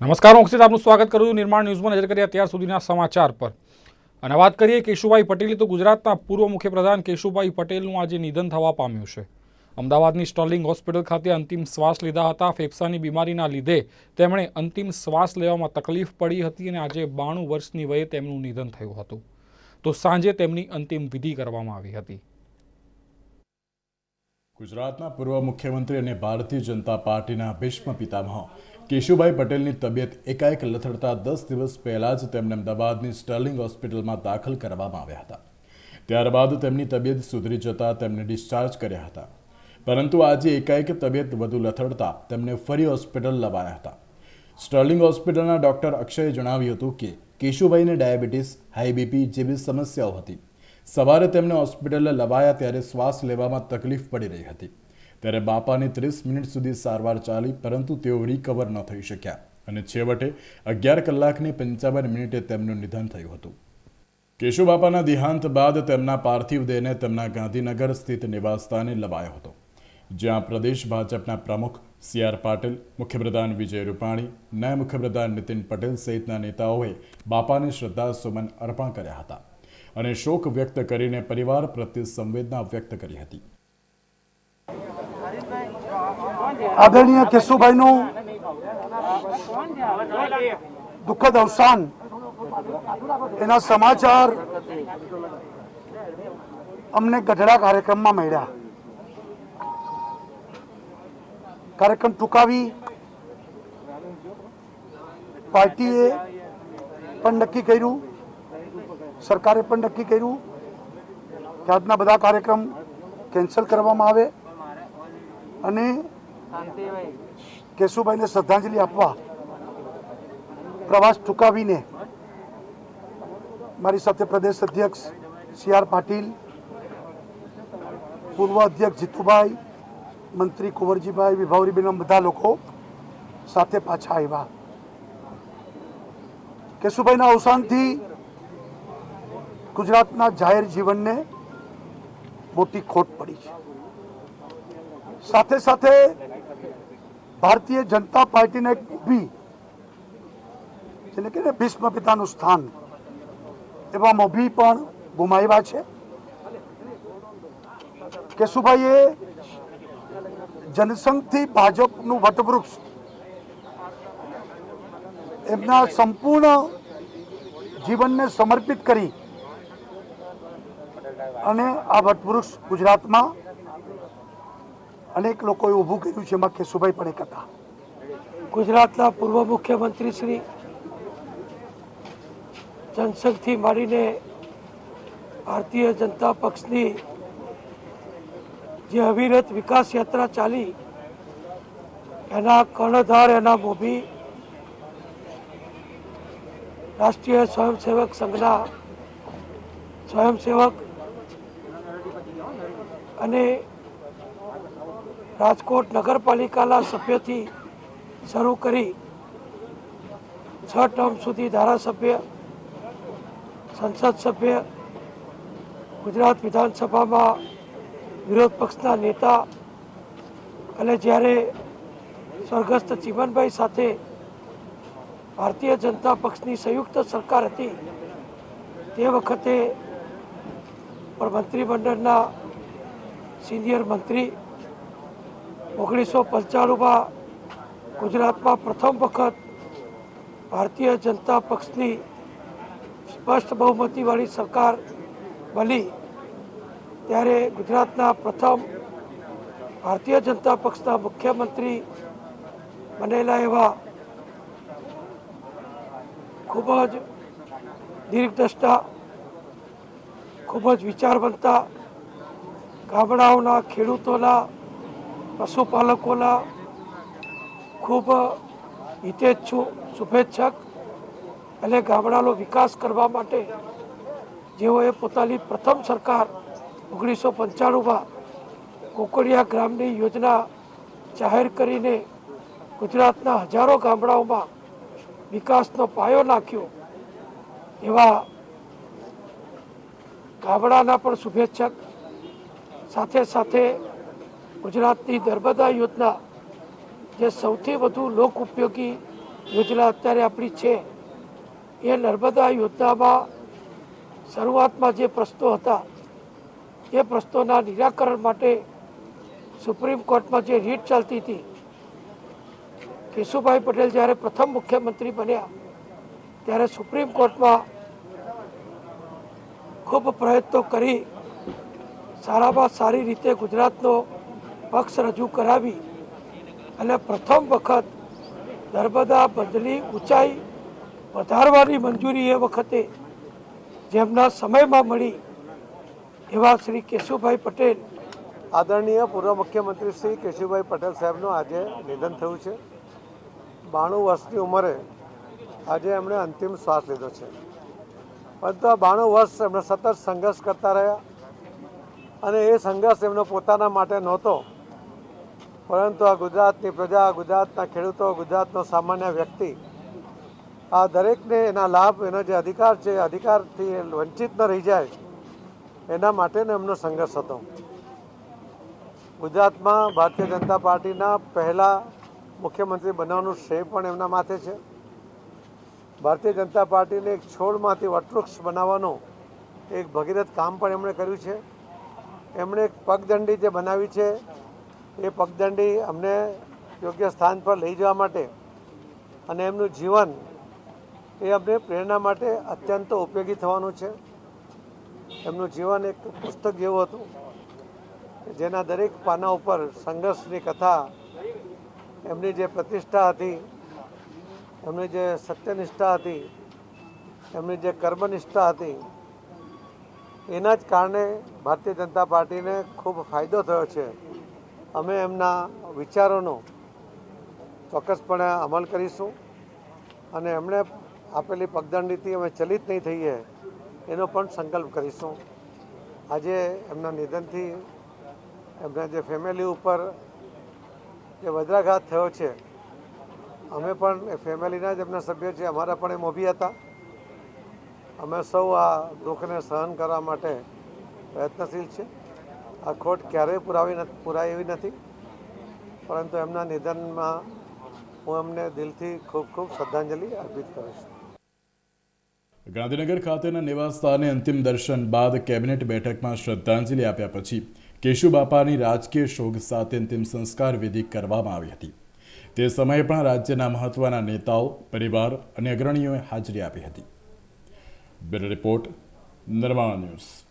નમસ્કાર, હું અક્ષિત. આપનું સ્વાગત કરું છું નિર્માણ ન્યૂઝમાં. નજર કરીએ અત્યાર સુધીના સમાચાર પર. અને વાત કરીએ કેશુભાઈ પટેલ તો ગુજરાતના પૂર્વ મુખ્યપ્રધાન કેશુભાઈ પટેલનું આજે નિધન થવા પામ્યું છે. અમદાવાદની સ્ટર્લિંગ હોસ્પિટલ ખાતે અંતિમ શ્વાસ લીધા હતા. ફેફસાની બીમારીના લીધે તેમણે અંતિમ શ્વાસ લેવામાં તકલીફ પડી હતી અને આજે બાણું વર્ષની વયે તેમનું નિધન થયું હતું. તો સાંજે તેમની અંતિમ વિધિ કરવામાં આવી હતી. ગુજરાતના પૂર્વ મુખ્યમંત્રી અને ભારતીય જનતા પાર્ટીના ભીષ્મ પિતામહ કેશુભાઈ પટેલની તબિયત એકાએક લથડતા દસ દિવસ પહેલા જ તેમને અમદાવાદની સ્ટર્લિંગ હોસ્પિટલમાં દાખલ કરવામાં આવ્યા હતા. ત્યારબાદ તેમની તબિયત સુધરી જતા તેમને ડિસ્ચાર્જ કર્યા હતા. પરંતુ આજે એકાએક તબિયત વધુ લથડતા તેમને ફરી હોસ્પિટલ લવાયા હતા. સ્ટર્લિંગ હોસ્પિટલના ડોક્ટર અક્ષયે જણાવ્યું હતું કે, કેશુભાઈને ડાયાબિટીસ, હાઈ બીપી જેવી સમસ્યાઓ હતી. સવારે તેમને હોસ્પિટલે લવાયા ત્યારે શ્વાસ લેવામાં તકલીફ પડી રહી હતી. ત્યારે બાપાને ત્રીસ મિનિટ સુધી સારવાર ચાલી, પરંતુ તેઓ રિકવર ન થઈ શક્યા. અને છેવટે અગિયાર કલાકની પંચાવન મિનિટે તેમનું નિધન થયું હતું. કેશુબાપાના દેહાંત બાદ તેમના પાર્થિવ દેહને તેમના ગાંધીનગર સ્થિત નિવાસસ્થાને લવાયો હતો, જ્યાં પ્રદેશ ભાજપના પ્રમુખ સી આર પાટીલ, મુખ્યપ્રધાન વિજય રૂપાણી, નાયબ મુખ્યપ્રધાન નીતિન પટેલ સહિતના નેતાઓએ બાપાને શ્રદ્ધાસુમન અર્પણ કર્યા હતા. અને શોક વ્યક્ત કરીને પરિવાર પ્રત્યે સંવેદના વ્યક્ત કરી હતી. આદરણીય કેશુભાઈનું દુઃખદ અવસાન, એના સમાચાર અમને ગઢડા કાર્યક્રમમાં મળ્યા. કાર્યક્રમ ટૂંકાવી પાર્ટીએ પણ નક્કી કર્યું, સરકારે પણ નક્કી કર્યું કે આજના બધા કાર્યક્રમ કેન્સલ કરવામાં આવે અને કેશુભાઈને શ્રદ્ધાંજલિ આપવા. પ્રવાસ ટૂંકાવીને મારી સાથે પ્રદેશ અધ્યક્ષ સી આર પાટીલ, પૂર્વ અધ્યક્ષ જીતુભાઈ, મંત્રી કુંવરજીભાઈ વિભાવરીબેન બધા લોકો સાથે પાછા આવ્યા. કેશુભાઈના અવસાનથી ગુજરાતના જાહેર જીવનને મોટી ખોટ પડી છે. સાથે સાથે ભારતીય જનતા પાર્ટીને એક ઊભી જેને કે ભીષ્મ પિતાનું સ્થાન એવા મોભી પણ ગુમાવ્યા છે. કેશુભાઈએ જનસંઘથી ભાજપનું વટવૃક્ષ, એમના સંપૂર્ણ જીવનને સમર્પિત કરી અને આ વટવૃક્ષ ગુજરાતમાં અનેક લોકોએ ઊભું કર્યું છે, એમાં કેશુભાઈ પણ એક હતા. ગુજરાતના પૂર્વ મુખ્યમંત્રી શ્રી જનસંઘથી માંડીને ભારતીય જનતા પક્ષની જે અવિરત વિકાસ યાત્રા ચાલી, એના કર્ણધાર, એના મોભી રાષ્ટ્રીય સ્વયંસેવક સંઘના સ્વયંસેવક અને રાજકોટ નગરપાલિકાના સભ્યથી શરૂ કરી છ ટર્મ સુધી ધારાસભ્ય, સંસદ સભ્ય, ગુજરાત વિધાનસભામાં વિરોધ પક્ષના નેતા અને જ્યારે સ્વર્ગસ્થ ચીમનભાઈ સાથે ભારતીય જનતા પક્ષની સંયુક્ત સરકાર હતી, તે વખતે પણ મંત્રીમંડળના સિનિયર મંત્રી ઓગણીસો પંચાણુંમાં ગુજરાતમાં પ્રથમ વખત ભારતીય જનતા પક્ષની સ્પષ્ટ બહુમતીવાળી સરકાર બની. ત્યારે ગુજરાતના પ્રથમ ભારતીય જનતા પક્ષના મુખ્યમંત્રી બનેલા એવા ખૂબ જ દીર્ઘદ્રષ્ટા, ખૂબ જ વિચારવંતા ગામડાઓના ખેડૂતોના પશુપાલકોના ખૂબ હિતેચ્છુ શુભેચ્છક. અને ગામડાનો વિકાસ કરવા માટે જેઓએ પોતાની પ્રથમ સરકાર ઓગણીસો પંચાણુંમાં કોકડિયા ગ્રામની યોજના જાહેર કરીને ગુજરાતના હજારો ગામડાઓમાં વિકાસનો પાયો નાખ્યો, એવા ગામડાના પણ શુભેચ્છક. સાથે સાથે ગુજરાતની નર્મદા યોજના જે સૌથી વધુ લોક ઉપયોગી યોજના અત્યારે આપણી છે, એ નર્મદા યોજનામાં શરૂઆતમાં જે પ્રશ્નો હતા, એ પ્રશ્નોના નિરાકરણ માટે સુપ્રીમ કોર્ટમાં જે રીટ ચાલતી હતી, કેશુભાઈ પટેલ જ્યારે પ્રથમ મુખ્યમંત્રી બન્યા, ત્યારે સુપ્રીમ કોર્ટમાં ખૂબ પ્રયત્નો કરી, સારામાં સારી રીતે ગુજરાતનો પક્ષ રજૂ કરાવી અને પ્રથમ વખત નર્મદા બંધની ઊંચાઈ વધારવાની મંજૂરી એ વખતે જેમના સમયમાં મળી એવા શ્રી કેશુભાઈ પટેલ. આદરણીય પૂર્વ મુખ્યમંત્રી શ્રી કેશુભાઈ પટેલ સાહેબનું આજે નિધન થયું છે. બાણું વર્ષની ઉંમરે આજે એમણે અંતિમ શ્વાસ લીધો છે. પરંતુ આ બાણું વર્ષ એમણે સતત સંઘર્ષ કરતા રહ્યા અને એ સંઘર્ષ એમનો પોતાના માટે નહોતો પરંતુ આ ગુજરાતની પ્રજા, ગુજરાતના ખેડૂતો, ગુજરાતનો સામાન્ય વ્યક્તિ, આ દરેકને એના લાભ, એનો જે અધિકાર છે અધિકારથી વંચિત ન રહી જાય, એના માટેનો એમનો સંઘર્ષ હતો. ગુજરાતમાં ભારતીય જનતા પાર્ટીના પહેલા મુખ્યમંત્રી બનવાનું શ્રેય પણ એમના માથે છે. ભારતીય જનતા પાર્ટીને એક છોડમાંથી વટવૃક્ષ બનાવવાનું એક ભગીરથ કામ પણ એમણે કર્યું છે. એમણે એક પગદંડી જે બનાવી છે એ પગદંડી અમને યોગ્ય સ્થાન પર લઈ જવા માટે અને એમનું જીવન એ અમને પ્રેરણા માટે અત્યંત ઉપયોગી થવાનું છે. એમનું જીવન એક પુસ્તક જેવું હતું જેના દરેક પાના ઉપર સંઘર્ષની કથા, એમની જે પ્રતિષ્ઠા હતી, એમની જે સત્યનિષ્ઠા હતી, એમની જે કર્મનિષ્ઠા હતી, એના જ કારણે ભારતીય જનતા પાર્ટીને ખૂબ ફાયદો થયો છે. અમે એમના વિચારોનો ચોક્કસપણે અમલ કરીશું અને એમણે આપેલી પગદંડીથી અમે ચલિત નહીં થઈએ એનો પણ સંકલ્પ કરીશું. આજે એમના નિધનથી એમના જે ફેમિલી ઉપર જે વજ્રાઘાત થયો છે, અમે પણ એ ફેમિલીના જ એમના સભ્યો છે, અમારા પણ એ મોભી હતા. અમે સૌ આ દુઃખને સહન કરવા માટે પ્રયત્નશીલ છે આ ખોટ ક્યારેય પુરાવી પુરાવી નથી. પરંતુ એમના નિધનમાં હું એમને દિલથી ખૂબ ખૂબ શ્રદ્ધાંજલિ અર્પિત કરું છું. ગાંધીનગર ખાતેના નિવાસસ્થાને અંતિમ દર્શન બાદ કેબિનેટ બેઠકમાં શ્રદ્ધાંજલિ આપ્યા પછી કેશુબાપાની રાજકીય શોક સાથે અંતિમ સંસ્કાર વિધિ કરવામાં આવી હતી. તે સમયે પણ રાજ્યના મહત્વના નેતાઓ, પરિવાર અને અગ્રણીઓએ હાજરી આપી હતી. Bureau report Nirman news.